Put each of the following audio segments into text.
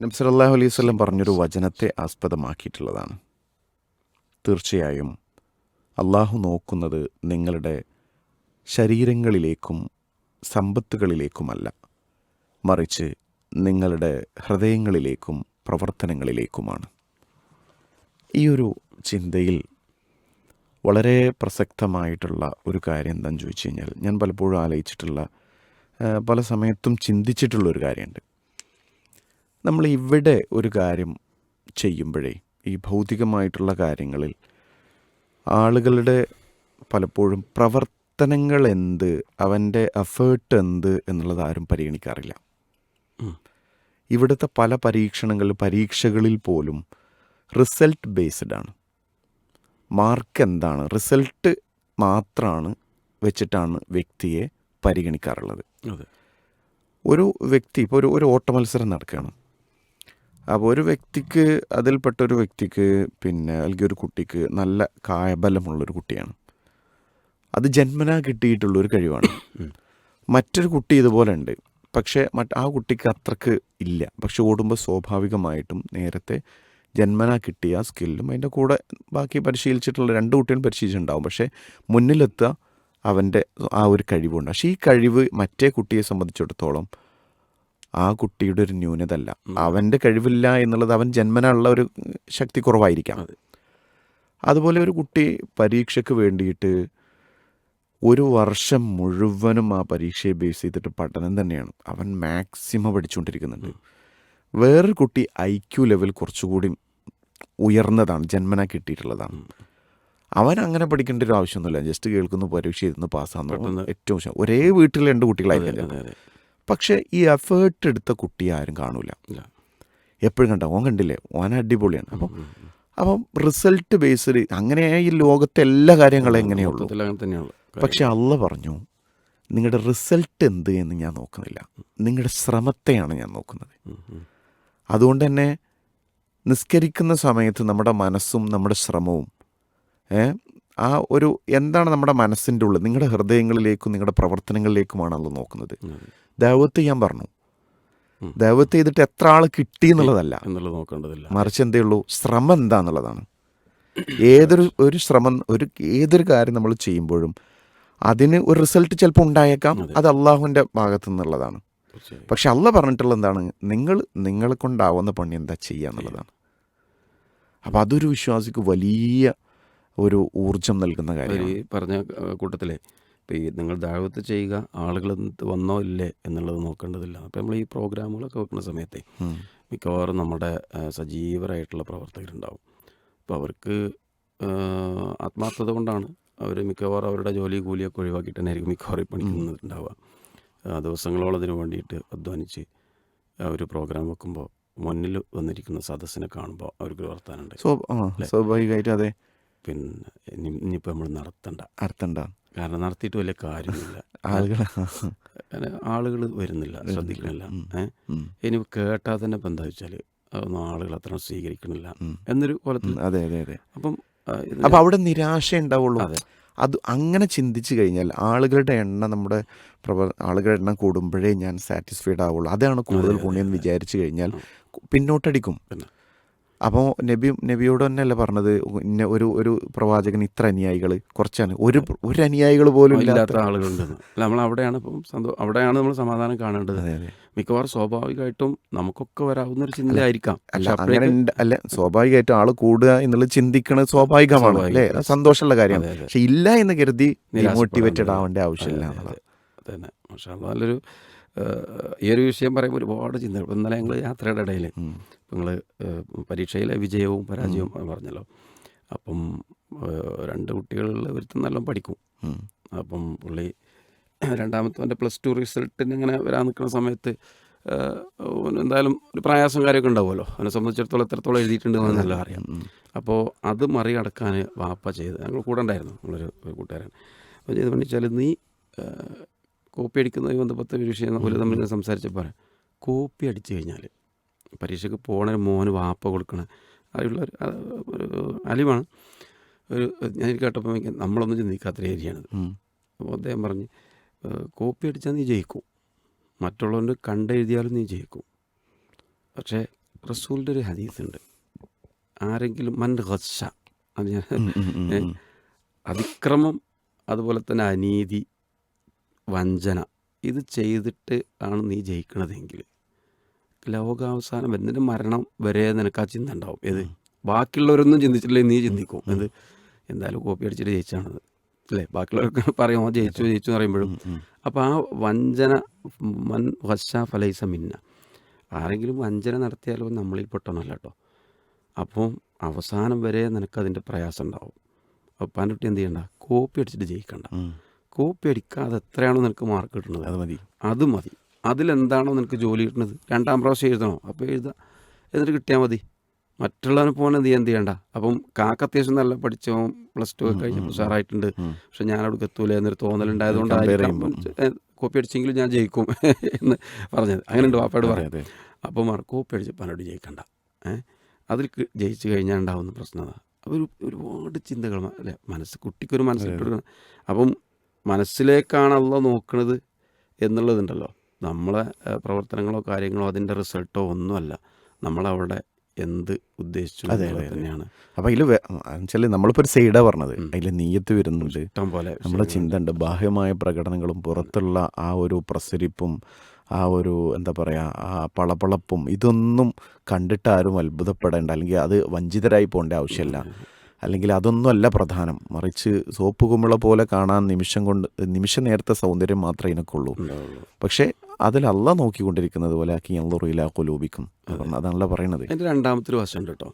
നബ്സലല്ലാഹു അലൈഹി വസല്ലം പറഞ്ഞൊരു വചനത്തെ ആസ്പദമാക്കിയിട്ടുള്ളതാണ്. തീർച്ചയായും അള്ളാഹു നോക്കുന്നത് നിങ്ങളുടെ ശരീരങ്ങളിലേക്കും സമ്പത്തുകളിലേക്കുമല്ല. മറിച്ച് നിങ്ങളുടെ ഹൃദയങ്ങളിലേക്കും പ്രവർത്തനങ്ങളിലേക്കുമാണ്. ഈ ഒരു ചിന്തയിൽ വളരെ പ്രസക്തമായിട്ടുള്ള ഒരു കാര്യം എന്താണെന്ന് ചോദിച്ചു കഴിഞ്ഞാൽ ഞാൻ പലപ്പോഴും ആലോചിച്ചിട്ടുള്ള പല സമയത്തും ചിന്തിച്ചിട്ടുള്ള ഒരു കാര്യമുണ്ട്. നമ്മൾ ഇവിടെ ഒരു കാര്യം ചെയ്യുമ്പോഴേ ഈ ഭൗതികമായിട്ടുള്ള കാര്യങ്ങളിൽ ആളുകളുടെ പലപ്പോഴും പ്രവർത്തനങ്ങൾ എന്ത് അവന്റെ എഫേർട്ട് എന്ത് എന്നുള്ളത് ആരും പരിഗണിക്കാറില്ല. ഇവിടുത്തെ പല പരീക്ഷണങ്ങളിൽ പരീക്ഷകളിൽ പോലും റിസൾട്ട് ബേസ്ഡ് ആണ്. മാർക്ക് എന്താണ്? റിസൾട്ട് മാത്രമാണ് വെച്ചിട്ടാണ് വ്യക്തിയെ പരിഗണിക്കാറുള്ളത്. ഒരു വ്യക്തി ഇപ്പോൾ ഒരു ഒരു ഓട്ടമത്സരം നടക്കുകയാണ്. അപ്പോൾ ഒരു വ്യക്തിക്ക് അതിൽപ്പെട്ട ഒരു വ്യക്തിക്ക് പിന്നെ അല്ലെങ്കിൽ ഒരു കുട്ടിക്ക് നല്ല കായബലമുള്ളൊരു കുട്ടിയാണ്. അത് ജന്മനാ കിട്ടിയിട്ടുള്ള ഒരു കഴിവാണ് മറ്റൊരു കുട്ടി ഇതുപോലെ ഉണ്ട് പക്ഷേ മറ്റ് ആ കുട്ടിക്ക് അത്രയ്ക്ക് ഇല്ല. പക്ഷെ ഓടുമ്പോൾ സ്വാഭാവികമായിട്ടും നേരത്തെ ജന്മന കിട്ടിയ ആ സ്കില്ലും അതിന്റെ കൂടെ ബാക്കി പരിശീലിച്ചിട്ടുള്ള രണ്ട് കുട്ടികളും പരിശീലിച്ചിട്ടുണ്ടാവും. പക്ഷേ മുന്നിലെത്തുക അവന്റെ ആ ഒരു കഴിവുണ്ട്. പക്ഷേ ഈ കഴിവ് മറ്റേ കുട്ടിയെ സംബന്ധിച്ചിടത്തോളം ആ കുട്ടിയുടെ ഒരു ന്യൂനത അല്ല അവന്റെ കഴിവില്ല എന്നുള്ളത് അവൻ ജന്മനുള്ള ഒരു ശക്തി കുറവായിരിക്കാം. അതെ. അതുപോലെ ഒരു കുട്ടി പരീക്ഷയ്ക്ക് വേണ്ടിയിട്ട് ഒരു വർഷം മുഴുവനും ആ പരീക്ഷയെ ബേസ് ചെയ്തിട്ട് പഠനം തന്നെയാണ്. അവൻ മാക്സിമം പഠിച്ചുകൊണ്ടിരിക്കുന്നുണ്ട്. വേറൊരു കുട്ടി ഐ ക്യു ലെവൽ കുറച്ചുകൂടി ഉയർന്നതാണ് ജന്മന കിട്ടിയിട്ടുള്ളതാണ്. അവൻ അങ്ങനെ പഠിക്കേണ്ട ഒരു ആവശ്യമൊന്നുമില്ല. ജസ്റ്റ് കേൾക്കുന്നു പരീക്ഷ ഇരുന്ന് പാസ്സാകുന്നു ഏറ്റവും. ഒരേ വീട്ടിൽ രണ്ട് കുട്ടികളായിരിക്കും പക്ഷേ ഈ എഫേർട്ട് എടുത്ത കുട്ടിയെ ആരും കാണൂല. എപ്പോഴും കണ്ട ഓൻ കണ്ടില്ലേ? ഓൻ അടിപൊളിയാണ്. അപ്പം അപ്പം റിസൾട്ട് ബേസ്ഡ് അങ്ങനെ ഈ ലോകത്തെ എല്ലാ കാര്യങ്ങളും എങ്ങനെയുള്ളൂ പക്ഷെ അല്ല പറഞ്ഞു നിങ്ങളുടെ റിസൾട്ട് എന്ത് എന്ന് ഞാൻ നോക്കുന്നില്ല. നിങ്ങളുടെ ശ്രമത്തെയാണ് ഞാൻ നോക്കുന്നത്. അതുകൊണ്ട് തന്നെ നിസ്കരിക്കുന്ന സമയത്ത് നമ്മുടെ മനസ്സും നമ്മുടെ ശ്രമവും ആ ഒരു എന്താണ് നമ്മുടെ മനസ്സിന്റെ ഉള്ളിൽ നിങ്ങളുടെ ഹൃദയങ്ങളിലേക്കും നിങ്ങളുടെ പ്രവർത്തനങ്ങളിലേക്കുമാണ് അള്ള നോക്കുന്നത്. ദൈവത്ത് ഞാൻ പറഞ്ഞു. ദൈവത്ത് ചെയ്തിട്ട് എത്ര ആൾ കിട്ടി എന്നുള്ളതല്ല. എന്നുള്ളത് നോക്കേണ്ടതില്ല. മറിച്ച് എന്തേ ഉള്ളൂ ശ്രമം എന്താന്നുള്ളതാണ്. ഏതൊരു ഒരു ശ്രമം ഒരു ഏതൊരു കാര്യം നമ്മൾ ചെയ്യുമ്പോഴും അതിന് ഒരു റിസൾട്ട് ചിലപ്പോൾ ഉണ്ടായേക്കാം. അത്. അള്ളാഹുവിന്റെ ഭാഗത്തു നിന്നുള്ളതാണ്. പക്ഷെ അള്ള പറഞ്ഞിട്ടുള്ള എന്താണ്? നിങ്ങൾ നിങ്ങളെ കൊണ്ടാവുന്ന പണി എന്താ ചെയ്യുക എന്നുള്ളതാണ്. അപ്പം അതൊരു വിശ്വാസിക്ക് വലിയ ഒരു ഊർജം നൽകുന്ന കാര്യം ഈ പറഞ്ഞ കൂട്ടത്തിലെ ഇപ്പോൾ ഈ നിങ്ങൾ ദാവത്ത് ചെയ്യുക ആളുകൾ വന്നോ ഇല്ലേ എന്നുള്ളത് നോക്കേണ്ടതില്ല. അപ്പോൾ നമ്മൾ ഈ പ്രോഗ്രാമുകളൊക്കെ വെക്കുന്ന സമയത്തെ മിക്കവാറും നമ്മുടെ സജീവരായിട്ടുള്ള പ്രവർത്തകരുണ്ടാവും. അപ്പോൾ അവർക്ക് ആത്മാർത്ഥത കൊണ്ടാണ് അവർ മിക്കവാറും അവരുടെ ജോലി കൂലിയൊക്കെ ഒഴിവാക്കിയിട്ട് തന്നെ ആയിരിക്കും മിക്കവാറും പണിക്കുന്നുണ്ടാവുക ദിവസങ്ങളോളം അതിന് വേണ്ടിയിട്ട് അധ്വാനിച്ച് ഒരു പ്രോഗ്രാം വെക്കുമ്പോൾ മുന്നിൽ വന്നിരിക്കുന്ന സദസ്സിനെ കാണുമ്പോൾ അവർക്ക് വർത്താനുണ്ട് സ്വാഭാവികമായിട്ടും അതെ. പിന്നെ ഇനി ഇനിയിപ്പോൾ നമ്മൾ നടത്തണ്ട. ഉണ്ടാ കാരണം നടത്തിയിട്ട് വലിയ കാര്യമില്ല. ആളുകൾ ആളുകൾ വരുന്നില്ല ശ്രദ്ധിക്കണില്ല ഇനി കേട്ടാൽ തന്നെ ഇപ്പം എന്താ വെച്ചാൽ അതൊന്നും ആളുകൾ അത്ര സ്വീകരിക്കണില്ല എന്നൊരു കോലത്തിൽ. അതെ അതെ അതെ. അപ്പം അപ്പം അവിടെ നിരാശ ഉണ്ടാവുള്ളൂ. അതെ. അത് അങ്ങനെ ചിന്തിച്ചു കഴിഞ്ഞാൽ ആളുകളുടെ എണ്ണം നമ്മുടെ പ്രവ ആളുകളുടെ എണ്ണം കൂടുമ്പോഴേ ഞാൻ സാറ്റിസ്ഫൈഡ് ആവുള്ളൂ. അതാണ് കൂടുതൽ പുണ്യം വിചാരിച്ചു കഴിഞ്ഞാൽ പിന്നോട്ടടിക്കും. പിന്നെ. അപ്പോൾ നബി നബിയോട് തന്നെയല്ലേ പറഞ്ഞത്? ഇന്ന ഒരു ഒരു പ്രവാചകൻ ഇത്ര അനുയായികൾ കുറച്ചാണ്. ഒരു ഒരു അനുയായികൾ പോലും ഇല്ലാത്ത ആളുകളുണ്ട് നമ്മൾ അവിടെയാണ് ഇപ്പം സന്തോ അവിടെയാണ് നമ്മൾ സമാധാനം കാണേണ്ടത്. മിക്കവാറും സ്വാഭാവികമായിട്ടും നമുക്കൊക്കെ വരാവുന്ന ഒരു പക്ഷെ അങ്ങനെ അല്ല സ്വാഭാവികമായിട്ടും ആൾ കൂടുക എന്നുള്ളത് ചിന്തിക്കുന്നത് സ്വാഭാവികമാണ് അല്ലേ? സന്തോഷമുള്ള കാര്യമാണ്. പക്ഷെ ഇല്ല എന്ന് കരുതി മോട്ടിവേറ്റഡ് ആവേണ്ട ആവശ്യമില്ല. തന്നെ പക്ഷെ നല്ലൊരു ഈ ഒരു വിഷയം പറയുമ്പോൾ ഒരുപാട് ചിന്തകൾ. ഇന്നലെ ഞങ്ങൾ യാത്രയുടെ ഇടയിൽ. നിങ്ങൾ പരീക്ഷയിലെ വിജയവും പരാജയവും പറഞ്ഞല്ലോ. അപ്പം രണ്ട് കുട്ടികളിൽ ഒരുത്തൻ നല്ല പഠിക്കും. അപ്പം പുള്ളി രണ്ടാമത്തെ പ്ലസ് ടു റിസൾട്ടിന് ഇങ്ങനെ വരാൻ നിൽക്കുന്ന സമയത്ത് എന്തായാലും ഒരു പ്രയാസം കാര്യമൊക്കെ ഉണ്ടാവുമല്ലോ. അവനെ സംബന്ധിച്ചിടത്തോളം എത്രത്തോളം എഴുതിയിട്ടുണ്ട് നല്ല അറിയാം. അപ്പോൾ അത് മറികടക്കാൻ വാപ്പ ചെയ്ത് ഞങ്ങൾ കൂടെ ഉണ്ടായിരുന്നു. നമ്മളൊരു കൂട്ടുകാരൻ. അപ്പോൾ ചെയ്ത് പണിച്ചാൽ നീ കോപ്പി അടിക്കുന്നതുമായി ബന്ധപ്പെട്ട ഒരു വിഷയം ഒരു തമ്മിൽ സംസാരിച്ചപ്പോൾ പറയാം കോപ്പി അടിച്ചു കഴിഞ്ഞാൽ പരീക്ഷയ്ക്ക് പോകണ ഒരു മോന് വാപ്പ കൊടുക്കണ അറിയുള്ള ഒരു അലിവാണ്. ഒരു ഞാൻ കേട്ടപ്പോൾ നമ്മളൊന്നും ചിന്തിക്കാത്ത ഏരിയയാണിത് അപ്പോൾ അദ്ദേഹം പറഞ്ഞ് കോപ്പി അടിച്ചാൽ നീ ജയിക്കും. മറ്റുള്ളവന്റെ കണ്ടെഴുതിയാലും നീ ജയിക്കും. പക്ഷേ റസൂലിന്റെ ഒരു ഹദീസ് ഉണ്ട് ആരെങ്കിലും മൻ ഹഷ അത് ഞാൻ. അതിക്രമം അതുപോലെ തന്നെ അനീതി വഞ്ചന. ഇത് ചെയ്തിട്ട് ആണ് നീ ജയിക്കണതെങ്കിൽ. ലോകാവസാനം വരുന്നതിന്റെ മരണം വരെ നിനക്ക് ആ ചിന്ത ഉണ്ടാവും. ഏത്? ബാക്കിയുള്ളവരൊന്നും ചിന്തിച്ചില്ലെങ്കിൽ നീ ചിന്തിക്കും. എന്ത് എന്തായാലും കോപ്പി അടിച്ചിട്ട് ജയിച്ചാണത്. അല്ലേ? ബാക്കിയുള്ളവർക്ക് പറയുമോ ജയിച്ചു ജയിച്ചു എന്ന് പറയുമ്പോഴും. അപ്പോൾ ആ വഞ്ചന മൻ വശ ഫലൈസ മിന്ന. ആരെങ്കിലും വഞ്ചന നടത്തിയാലോ നമ്മളിൽ പെട്ടണല്ല കേട്ടോ. അപ്പം അവസാനം വരെ നിനക്കതിന്റെ പ്രയാസം ഉണ്ടാവും. അപ്പോൾ പണ്ടിട്ട് എന്ത് ചെയ്യണ്ട? കോപ്പി അടിച്ചിട്ട് ജയിക്കണ്ട. കോപ്പി അടിക്കാതെ എത്രയാണോ നിനക്ക് മാർക്ക് കിട്ടുന്നത്. അത് മതി. അത് മതി. അതിലെന്താണോ നിനക്ക് ജോലി കിട്ടുന്നത്. രണ്ടാം പ്രാവശ്യം എഴുതണോ? അപ്പോൾ എഴുതുക എന്നിട്ട് കിട്ടിയാൽ മതി. മറ്റുള്ളവനെ പോലെ നീ എന്ത് ചെയ്യണ്ട. അപ്പം കാക്ക അത്യാവശ്യം നല്ല പഠിച്ചോ പ്ലസ് ടു ഒക്കെ കഴിഞ്ഞപ്പോൾ സാറായിട്ടുണ്ട്. പക്ഷെ ഞാൻ അവിടെ എത്തൂല എന്നൊരു തോന്നലുണ്ടായതുകൊണ്ട് കോപ്പി അടിച്ചെങ്കിലും ഞാൻ ജയിക്കും എന്ന് പറഞ്ഞത്. അങ്ങനെ ഉണ്ട് വാപ്പയോട് പറയാം അപ്പം അപ്പോൾ മാർ കോപ്പി അടിച്ച് പനോട് ജയിക്കണ്ട. ഏഹ് അതിൽ ജയിച്ചു കഴിഞ്ഞാൽ ഉണ്ടാവുന്ന പ്രശ്നം അപ്പോൾ ഒരു ഒരുപാട് ചിന്തകൾ അല്ലെ മനസ്സ് കുട്ടിക്കൊരു മനസ്സിലിട്ട് കൊടുക്കണം അപ്പം മനസ്സിലേക്കാണല്ലോ നോക്കുന്നത് എന്നുള്ളതുണ്ടല്ലോ. നമ്മളെ പ്രവർത്തനങ്ങളോ കാര്യങ്ങളോ അതിന്റെ റിസൾട്ടോ ഒന്നുമല്ല. നമ്മളവിടെ എന്ത് ഉദ്ദേശിച്ചു അതെ. തന്നെയാണ്. അപ്പം അതിൽ വെച്ചാൽ നമ്മളിപ്പോൾ ഒരു സൈഡാ പറഞ്ഞത്. അതിൽ നീയത്ത് വരുന്നുണ്ട്. ഇഷ്ടം പോലെ നമ്മുടെ. ചിന്ത ഉണ്ട് ബാഹ്യമായ പ്രകടനങ്ങളും പുറത്തുള്ള ആ ഒരു പ്രസരിപ്പും ആ ഒരു എന്താ പറയുക ആ പളപ്പളപ്പും ഇതൊന്നും കണ്ടിട്ട് ആരും അത്ഭുതപ്പെടേണ്ട. അല്ലെങ്കിൽ അത് വഞ്ചിതരായി പോകേണ്ട ആവശ്യമില്ല. അല്ലെങ്കിൽ അതൊന്നുമല്ല പ്രധാനം. മറിച്ച് സോപ്പ് കുമിള പോലെ കാണാൻ നിമിഷം കൊണ്ട് നിമിഷ നേരത്തെ സൗന്ദര്യം മാത്രമേ ഇതിനൊക്കെയുള്ളൂ ഉണ്ടാവുള്ളൂ. പക്ഷേ അതിൽ അല്ല നോക്കിക്കൊണ്ടിരിക്കുന്നത് പോലെ ആക്കി ഞങ്ങളുറിയില്ല കൊലൂപിക്കും അതാണല്ലോ പറയണത്. എന്റെ രണ്ടാമത്തെ ഒരു വശമുണ്ട് കേട്ടോ.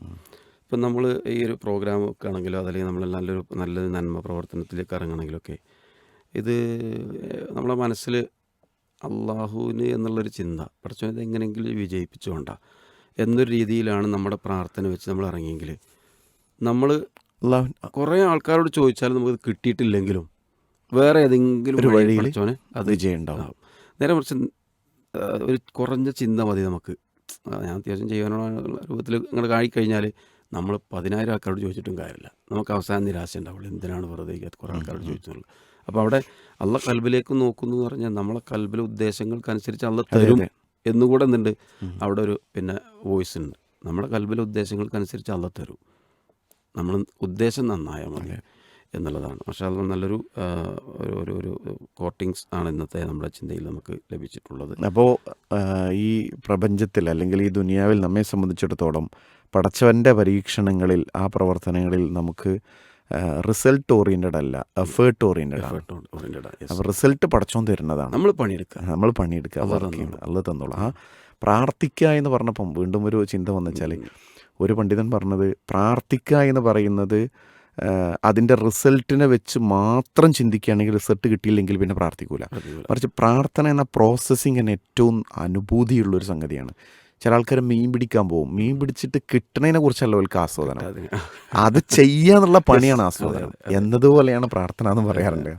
ഇപ്പം നമ്മൾ ഈ ഒരു പ്രോഗ്രാം ഒക്കെ ആണെങ്കിലോ അതല്ലെങ്കിൽ നമ്മൾ നല്ലൊരു നല്ല നന്മ പ്രവർത്തനത്തിലേക്ക് ഇറങ്ങണമെങ്കിലൊക്കെ ഇത് നമ്മളെ മനസ്സിൽ അള്ളാഹുവിന് എന്നുള്ളൊരു ചിന്ത പഠിച്ചോ ഇത് എങ്ങനെയെങ്കിലും വിജയിപ്പിച്ചുകൊണ്ടാണ് എന്നൊരു രീതിയിലാണ് നമ്മുടെ പ്രാർത്ഥന വെച്ച് നമ്മൾ ഇറങ്ങിയെങ്കിൽ നമ്മൾ കുറേ ആൾക്കാരോട് ചോദിച്ചാലും നമുക്ക് കിട്ടിയിട്ടില്ലെങ്കിലും വേറെ ഏതെങ്കിലും ഒരു വഴി വഴിയിൽ അത് ഉണ്ടാവും. നേരെ കുറച്ച് ഒരു കുറഞ്ഞ ചിന്ത മതി നമുക്ക്. ഞാൻ അത്യാവശ്യം ചെയ്യാനുള്ള രൂപത്തിൽ ഇങ്ങനെ കാണിക്കഴിഞ്ഞാൽ നമ്മൾ പതിനായിരം ആൾക്കാരോട് ചോദിച്ചിട്ടും കാര്യമില്ല. നമുക്ക് അവസാനം നിരാശ ഉണ്ടാവുള്ളൂ. എന്തിനാണ് വെറുതെ കുറേ ആൾക്കാരോട് ചോദിച്ചുള്ളൂ അപ്പോൾ അവിടെ അള്ള കൽബിലേക്ക് നോക്കുന്നു എന്ന് പറഞ്ഞാൽ നമ്മളെ കൽബിലെ ഉദ്ദേശങ്ങൾക്കനുസരിച്ച് അള്ള തരും. എന്നുകൂടെ എന്തുണ്ട്? അവിടെ ഒരു പിന്നെ വോയിസ് ഉണ്ട്. നമ്മുടെ കൽബിലെ ഉദ്ദേശങ്ങൾക്കനുസരിച്ച് അള്ള തരും. നമ്മൾ ഉദ്ദേശം നന്നായാൽ മതി എന്നുള്ളതാണ്. പക്ഷേ അത് നല്ലൊരു ഒരു ഒരു കോട്ടിങ്സ് ആണ് ഇന്നത്തെ നമ്മുടെ ചിന്തയിൽ നമുക്ക് ലഭിച്ചിട്ടുള്ളത്. അപ്പോൾ ഈ പ്രപഞ്ചത്തിൽ അല്ലെങ്കിൽ ഈ ദുനിയാവിൽ നമ്മെ സംബന്ധിച്ചിടത്തോളം പടച്ചവന്റെ പരീക്ഷണങ്ങളിൽ ആ പ്രവർത്തനങ്ങളിൽ നമുക്ക് റിസൾട്ട് ഓറിയന്റഡ് അല്ല എഫേർട്ട് ഓറിയന്റഡ് അപ്പോൾ റിസൾട്ട് പടച്ചോൻ തരുന്നതാണ്. നമ്മൾ പണിയെടുക്കുക. നമ്മൾ പണിയെടുക്കുക. അത് തന്നോളും. ആ പ്രാർത്ഥിക്കുക എന്ന് പറഞ്ഞപ്പം വീണ്ടും ഒരു ചിന്ത വന്നു വന്നുവെച്ചാൽ ഒരു പണ്ഡിതൻ പറഞ്ഞത് പ്രാർത്ഥിക്കുക എന്ന് പറയുന്നത് അതിന്റെ റിസൾട്ടിനെ വെച്ച് മാത്രം ചിന്തിക്കുകയാണെങ്കിൽ റിസൾട്ട് കിട്ടിയില്ലെങ്കിൽ പിന്നെ പ്രാർത്ഥിക്കൂല. മറിച്ച് പ്രാർത്ഥന എന്ന പ്രോസസ്സിങ് തന്നെ ഏറ്റവും അനുഭൂതിയുള്ളൊരു സംഗതിയാണ്. ചില ആൾക്കാർ മീൻ പിടിക്കാൻ പോകും. മീൻ പിടിച്ചിട്ട് കിട്ടണതിനെ കുറിച്ചല്ല അവർക്ക് ആസ്വാദനം. അത് ചെയ്യാന്നുള്ള പണിയാണ് ആസ്വാദനം. എന്നതുപോലെയാണ് പ്രാർത്ഥന എന്ന് പറയാറുണ്ട്.